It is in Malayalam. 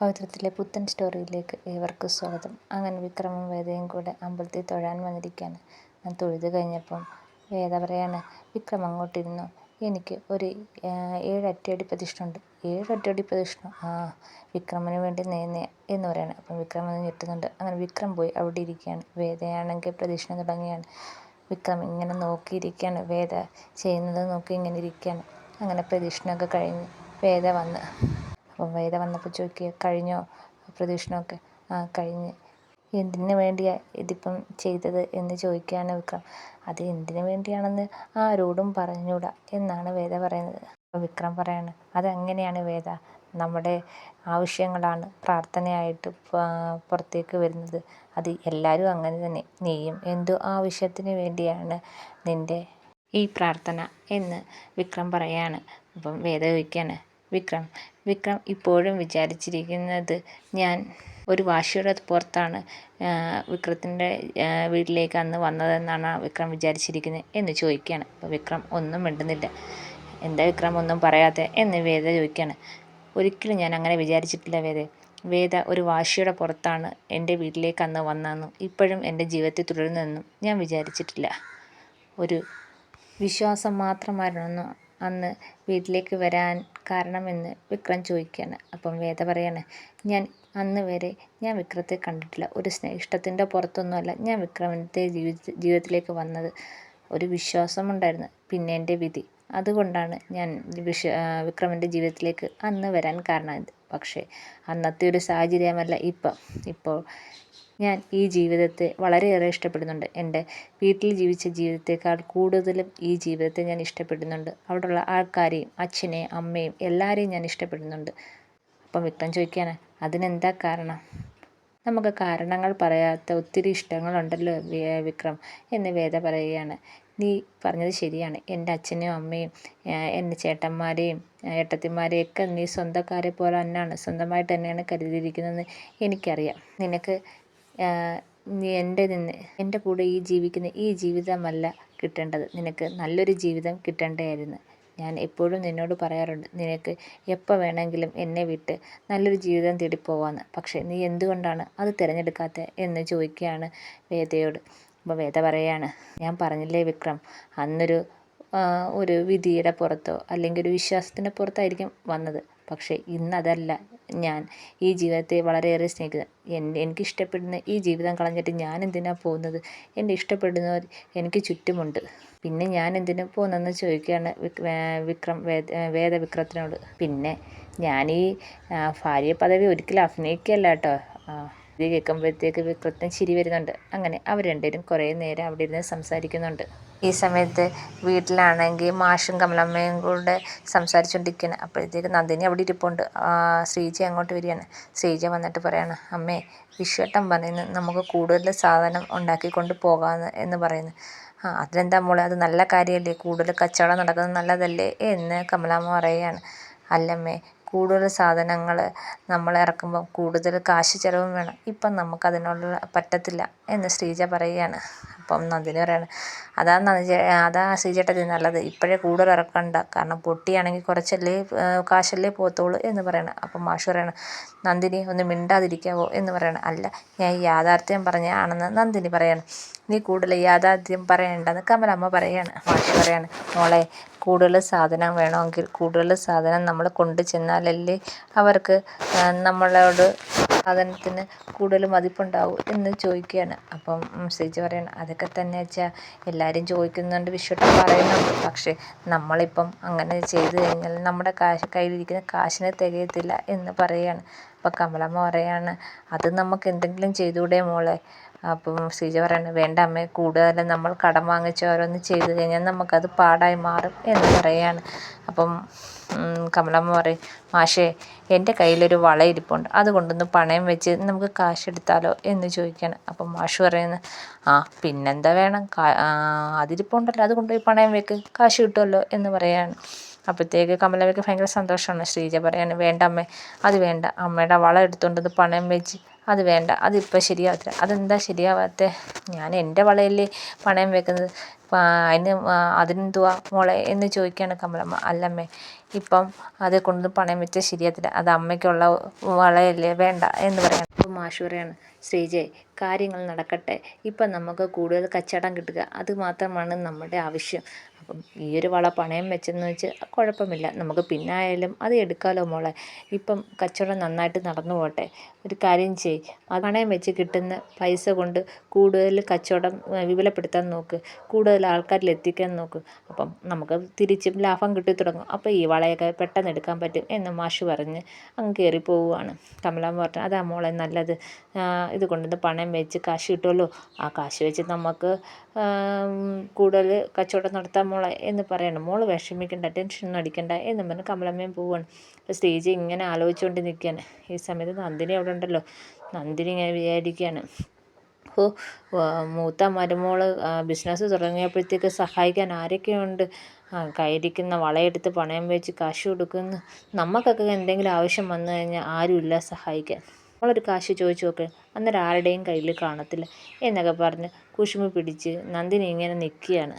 പവിത്രത്തിലെ പുത്തൻ സ്റ്റോറിയിലേക്ക് ഏവർക്കും സ്വാഗതം. അങ്ങനെ വിക്രമം വേദയും കൂടെ അമ്പലത്തിൽ തൊഴാൻ വന്നിരിക്കുകയാണ്. ഞാൻ തൊഴുത് കഴിഞ്ഞപ്പം വേദ പറയാണ് വിക്രം അങ്ങോട്ടിരുന്നു എനിക്ക് ഒരു ഏഴ് പ്രതിഷ്ഠ ഉണ്ട് ഏഴ് പ്രതിഷ്ഠ ആ വിക്രമന് വേണ്ടി നേന്നെ എന്ന് പറയാണ്. അപ്പം വിക്രം ഞെട്ടുന്നുണ്ട്. അങ്ങനെ വിക്രം പോയി അവിടെ ഇരിക്കുകയാണ്. വേദയാണെങ്കിൽ പ്രതിഷ്ഠ തുടങ്ങിയാണ് വിക്രം ഇങ്ങനെ നോക്കിയിരിക്കുകയാണ്. വേദ ചെയ്യുന്നത് നോക്കി ഇങ്ങനെ ഇരിക്കുകയാണ്. അങ്ങനെ പ്രദക്ഷിണമൊക്കെ കഴിഞ്ഞ് വേദ വന്ന് അപ്പം വേദ വന്നപ്പോൾ ചോദിക്കുക കഴിഞ്ഞോ? പ്രദക്ഷിണമൊക്കെ. ആ കഴിഞ്ഞ്. എന്തിനു വേണ്ടിയാണ് ഇതിപ്പം ചെയ്തത് എന്ന് ചോദിക്കുകയാണ് വിക്രം. അത് എന്തിനു വേണ്ടിയാണെന്ന് ആരോടും പറഞ്ഞൂടാ എന്നാണ് വേദ പറയുന്നത്. അപ്പോൾ വിക്രം പറയാണ് അതങ്ങനെയാണ് വേദ. നമ്മുടെ ആവശ്യങ്ങളാണ് പ്രാർത്ഥനയായിട്ട് പുറത്തേക്ക് വരുന്നത്. അത് എല്ലാവരും അങ്ങനെ തന്നെ. നീയും എന്തോ ആവശ്യത്തിന് വേണ്ടിയാണ് നിന്റെ ഈ പ്രാർത്ഥന എന്ന് വിക്രം പറയാണ്. അപ്പം വേദ ചോദിക്കുകയാണ് വിക്രം. വിക്രം ഇപ്പോഴും വിചാരിച്ചിരിക്കുന്നത് ഞാൻ ഒരു വാശിയുടെ പുറത്താണ് വിക്രത്തിന്റെ വീട്ടിലേക്ക് അന്ന് വന്നതെന്നാണ് വിക്രം വിചാരിച്ചിരിക്കുന്നത് എന്ന് ചോദിക്കുകയാണ്. അപ്പോൾ വിക്രം ഒന്നും മിണ്ടുന്നില്ല. എന്താ വിക്രം ഒന്നും പറയാതെ? എന്ന് വേദ ചോദിക്കുകയാണ്. ഒരിക്കലും ഞാൻ അങ്ങനെ വിചാരിച്ചിട്ടില്ല വേദ. വേദ ഒരു വാശിയുടെ പുറത്താണ് എന്റെ വീട്ടിലേക്ക് അന്ന് വന്നതെന്നും ഇപ്പോഴും എന്റെ ജീവിതത്തിൽ തുടരുന്നതെന്നും ഞാൻ വിചാരിച്ചിട്ടില്ല. ഒരു വിശ്വാസം മാത്രമായിരുന്നു അന്ന് വീട്ടിലേക്ക് വരാൻ കാരണമെന്ന് വിക്രം ചോദിക്കുകയാണ്. അപ്പം വേദ പറയാണ് ഞാൻ അന്ന് വരെ ഞാൻ വിക്രത്തെ കണ്ടിട്ടില്ല. ഒരു ഇഷ്ടത്തിന്റെ പുറത്തൊന്നുമല്ല ഞാൻ വിക്രമിന്റെ ജീവിത ജീവിതത്തിലേക്ക് വന്നത്. ഒരു വിശ്വാസമുണ്ടായിരുന്നു. പിന്നെ എന്റെ വിധി. അതുകൊണ്ടാണ് ഞാൻ വിശ്വ വിക്രമിന്റെ ജീവിതത്തിലേക്ക് അന്ന് വരാൻ കാരണമായത്. പക്ഷേ അന്നത്തെ ഒരു സാഹചര്യമല്ല ഇപ്പം. ഇപ്പോൾ ഞാൻ ഈ ജീവിതത്തെ വളരെയേറെ ഇഷ്ടപ്പെടുന്നുണ്ട്. എന്റെ വീട്ടിൽ ജീവിച്ച ജീവിതത്തേക്കാൾ കൂടുതലും ഈ ജീവിതത്തെ ഞാൻ ഇഷ്ടപ്പെടുന്നുണ്ട്. അവിടെയുള്ള ആൾക്കാരെയും അച്ഛനെയും അമ്മയും എല്ലാവരെയും ഞാൻ ഇഷ്ടപ്പെടുന്നുണ്ട്. അപ്പം വിക്രം ചോദിക്കുകയാണ് അതിനെന്താ കാരണം? നമുക്ക് കാരണങ്ങൾ പറയാത്ത ഒത്തിരി ഇഷ്ടങ്ങളുണ്ടല്ലോ വിക്രം എന്ന് വേദ പറയുകയാണ്. നീ പറഞ്ഞത് ശരിയാണ്. എന്റെ അച്ഛനെയും അമ്മയും എന്റെ ചേട്ടന്മാരെയും ഏട്ടത്തിമാരെയൊക്കെ നീ സ്വന്തക്കാരെ പോലെ തന്നെയാണ് സ്വന്തമായിട്ട് തന്നെയാണ് കരുതിയിരിക്കുന്നതെന്ന് എനിക്കറിയാം. നിനക്ക് എന്റെ നിന്ന് എന്റെ കൂടെ ഈ ജീവിക്കുന്ന ഈ ജീവിതമല്ല കിട്ടേണ്ടത്. നിനക്ക് നല്ലൊരു ജീവിതം കിട്ടേണ്ടതായിരുന്നു. ഞാൻ എപ്പോഴും നിന്നോട് പറയാറുണ്ട് നിനക്ക് എപ്പോൾ വേണമെങ്കിലും എന്നെ വിട്ട് നല്ലൊരു ജീവിതം തേടി പോവാമെന്ന് പക്ഷേ നീ എന്തുകൊണ്ടാണ് അത് തിരഞ്ഞെടുക്കാത്തത് എന്ന് ചോദിക്കുകയാണ് വേദയോട്. അപ്പോൾ വേദ പറയാണ് ഞാൻ പറഞ്ഞില്ലേ വിക്രം അന്നൊരു ഒരു വിധിയുടെ പുറത്തോ അല്ലെങ്കിൽ ഒരു വിശ്വാസത്തിന്റെ പുറത്തായിരിക്കും വന്നത്. പക്ഷേ ഇന്നതല്ല ഞാൻ. ഈ ജീവിതത്തെ വളരെയേറെ സ്നേഹിക്കുന്നത് എനിക്ക് എനിക്കിഷ്ടപ്പെടുന്ന ഈ ജീവിതം കളഞ്ഞിട്ട് ഞാൻ എന്തിനാണ് പോകുന്നത്? എന്റെ ഇഷ്ടപ്പെടുന്നവർ എനിക്ക് ചുറ്റുമുണ്ട്. പിന്നെ ഞാൻ എന്തിനു പോകുന്നതെന്ന് ചോദിക്കുകയാണ് വിക്രം വേദ വേദവിക്രത്തിനോട്. പിന്നെ ഞാൻ ഈ ഭാര്യ പദവി ഒരിക്കലും അഭിനയിക്കുകയല്ല കേട്ടോ. ഇത് കേൾക്കുമ്പോഴത്തേക്ക് വിക്രത്തിന് ചിരി വരുന്നുണ്ട്. അങ്ങനെ അവർ രണ്ടുപേരും കുറേ നേരം അവിടെ ഇരുന്ന് സംസാരിക്കുന്നുണ്ട്. ഈ സമയത്ത് വീട്ടിലാണെങ്കിൽ മാഷും കമലമ്മയും കൂടെ സംസാരിച്ചുകൊണ്ടിരിക്കുകയാണ്. അപ്പോഴത്തേക്ക് നന്ദിനി അവിടെ ഇരിപ്പുണ്ട്. ശ്രീജ അങ്ങോട്ട് വരികയാണ്. ശ്രീജ വന്നിട്ട് പറയാണ് അമ്മേ വിശ്വട്ടം പറയുന്നു നമുക്ക് കൂടുതൽ സാധനം ഉണ്ടാക്കിക്കൊണ്ട് പോകാമെന്ന് എന്ന് പറയുന്നു. ആ അതിനെന്താ മോളെ? അത് നല്ല കാര്യമല്ലേ? കൂടുതൽ കച്ചവടം നടക്കുന്നത് നല്ലതല്ലേ? എന്ന് കമലാമ്മ പറയുകയാണ്. അല്ലമ്മേ കൂടുതൽ സാധനങ്ങൾ നമ്മൾ ഇറക്കുമ്പം കൂടുതൽ കാശ് ചിലവും വേണം. ഇപ്പം നമുക്ക് അതിനുള്ള പറ്റത്തില്ല എന്ന് ശ്രീജ പറയുകയാണ്. അപ്പം നന്ദിനി പറയാണ് അതാ നന്ദി അതാ ശ്രീജേട്ടത്തി നല്ലത്. ഇപ്പോഴേ കൂടുതൽ ഇറക്കണ്ട. കാരണം പൊട്ടിയാണെങ്കിൽ കുറച്ചല്ലേ കാശല്ലേ പോകത്തുള്ളൂ എന്ന് പറയണം. അപ്പം മാഷു പറയണം നന്ദിനി ഒന്ന് മിണ്ടാതിരിക്കാവോ എന്ന് പറയണം. അല്ല ഞാൻ യാഥാർത്ഥ്യം പറഞ്ഞാണെന്ന് നന്ദിനി പറയാണ്. നീ കൂടുതൽ യാഥാർത്ഥ്യം പറയണ്ടെന്ന് കമലമ്മ പറയാണ് മാഷ് പറയാണ്. മോളെ കൂടുതൽ സാധനം വേണമെങ്കിൽ കൂടുതൽ സാധനം നമ്മൾ കൊണ്ടു ചെന്നാലല്ലേ അവർക്ക് നമ്മളോട് സാധനത്തിന് കൂടുതൽ മതിപ്പുണ്ടാവും എന്ന് ചോദിക്കുകയാണ്. അപ്പം ശ്രീജ പറയണം അതൊക്കെ തന്നെ വെച്ചാൽ എല്ലാവരും ചോദിക്കുന്നുണ്ട് വിശ്വട്ടം പറയുന്നുണ്ട് പക്ഷേ നമ്മളിപ്പം അങ്ങനെ ചെയ്തു കഴിഞ്ഞാൽ നമ്മുടെ കാശ് കയ്യിലിരിക്കുന്ന കാശിന് തികയത്തില്ല എന്ന് പറയുകയാണ് അപ്പം കമലമ്മ പറയാണ് അത് നമുക്ക് എന്തെങ്കിലും ചെയ്തുകൂടെ മോളെ? അപ്പം ശ്രീജ പറയുന്നു വേണ്ട അമ്മേ കൂടുതലും നമ്മൾ കടം വാങ്ങിച്ച് ഓരോന്ന് ചെയ്തു കഴിഞ്ഞാൽ നമുക്കത് പാടായി മാറും എന്ന് പറയുകയാണ്. അപ്പം കമലമ്മ പറയും മാഷേ എന്റെ കയ്യിലൊരു വള ഇരിപ്പുണ്ട്. അത് കൊണ്ടൊന്ന് പണയം വെച്ച് നമുക്ക് കാശ് എടുത്താലോ എന്ന് ചോദിക്കുകയാണ്. അപ്പം മാഷ് പറയുന്നത് ആ പിന്നെന്താ വേണം? അതിരിപ്പുണ്ടല്ലോ. അത് കൊണ്ടുപോയി പണയം വെക്ക്. കാശ് കിട്ടുമല്ലോ? എന്ന് പറയുകയാണ്. അപ്പോഴത്തേക്ക് കമലമ്മയ്ക്ക് ഭയങ്കര സന്തോഷമാണ് ശ്രീജ പറയാണ് വേണ്ട അമ്മേ അത് വേണ്ട. അമ്മയുടെ വള എടുത്തുകൊണ്ടത് പണയം വെച്ച് അത് വേണ്ട അതിപ്പോൾ ശരിയാവത്തില്ല. അതെന്താ ശരിയാവാത്തത് ഞാൻ എന്റെ വളയല്ലേ പണയം വെക്കുന്നത്. അതിന് അതിനെന്തുവാ മോളെ എന്ന് ചോദിക്കുകയാണ് കമലമ്മ. അല്ലമ്മേ ഇപ്പം അത് കൊണ്ട് പണയം വെച്ചാൽ ശരിയാത്തില്ല അത് അമ്മയ്ക്കുള്ള വളയല്ലേ വേണ്ട എന്ന് പറയാം. അപ്പോൾ മാഷ് ശ്രീജയ് കാര്യങ്ങൾ നടക്കട്ടെ. ഇപ്പം നമുക്ക് കൂടുതൽ കച്ചവടം കിട്ടുക. അത് മാത്രമാണ് നമ്മുടെ ആവശ്യം. അപ്പം ഈ ഒരു വള പണയം വെച്ചെന്ന് വെച്ച് കുഴപ്പമില്ല. നമുക്ക് പിന്നെ ആയാലും അത് എടുക്കാമല്ലോ മോളെ. ഇപ്പം കച്ചവടം നന്നായിട്ട് നടന്നു പോട്ടെ. ഒരു കാര്യം ചെയ് ആ പണയം വെച്ച് കിട്ടുന്ന പൈസ കൊണ്ട് കൂടുതൽ കച്ചവടം വിപുലപ്പെടുത്താൻ നോക്ക്. കൂടുതൽ ആൾക്കാരിൽ എത്തിക്കാൻ നോക്ക്. അപ്പം നമുക്ക് തിരിച്ചും ലാഭം കിട്ടി തുടങ്ങും അപ്പോൾ ഈ വളയൊക്കെ പെട്ടെന്ന് എടുക്കാൻ പറ്റും എന്ന് മാഷ് പറഞ്ഞ് അങ്ങ് കയറി പോവുകയാണ് കമലാമ്മ പറഞ്ഞു അതാ മോളെ നല്ലത്. ഇത് കൊണ്ടുവന്ന് പണയം വെച്ച് കാശ് കിട്ടുമല്ലോ ആ കാശ് വെച്ച് നമുക്ക് കൂടുതൽ കച്ചവടം നടത്താൻ മോളെ എന്ന് പറയണം. മോൾ വിഷമിക്കണ്ട ടെൻഷനൊന്നും അടിക്കണ്ട എന്ന് പറഞ്ഞ് കമലമ്മയും പോവാണ്. അപ്പോൾ സ്റ്റേജ് ഇങ്ങനെ ആലോചിച്ചുകൊണ്ട് നിൽക്കുകയാണ് ഈ സമയത്ത് നന്ദിനി അവിടെ ഉണ്ടല്ലോ. നന്ദിനി ഇങ്ങനെ വിചാരിക്കുകയാണ് ഓ മൂത്ത മരുമോൾ ബിസിനസ് തുടങ്ങിയപ്പോഴത്തേക്ക് സഹായിക്കാൻ ആരൊക്കെയുണ്ട്? കയ്യിരിക്കുന്ന വളയെടുത്ത് പണയം വെച്ച് കാശ് കൊടുക്കുന്നു. നമുക്കൊക്കെ എന്തെങ്കിലും ആവശ്യം വന്നു കഴിഞ്ഞാൽ ആരുമില്ല സഹായിക്കാൻ. നമ്മളൊരു കാശ് ചോദിച്ചു നോക്ക്. അന്നേരം ആരുടെയും കയ്യിൽ കാണത്തില്ല എന്നൊക്കെ പറഞ്ഞ് കുശുമ്പ് പിടിച്ച് നന്ദിനി ഇങ്ങനെ നിൽക്കുകയാണ്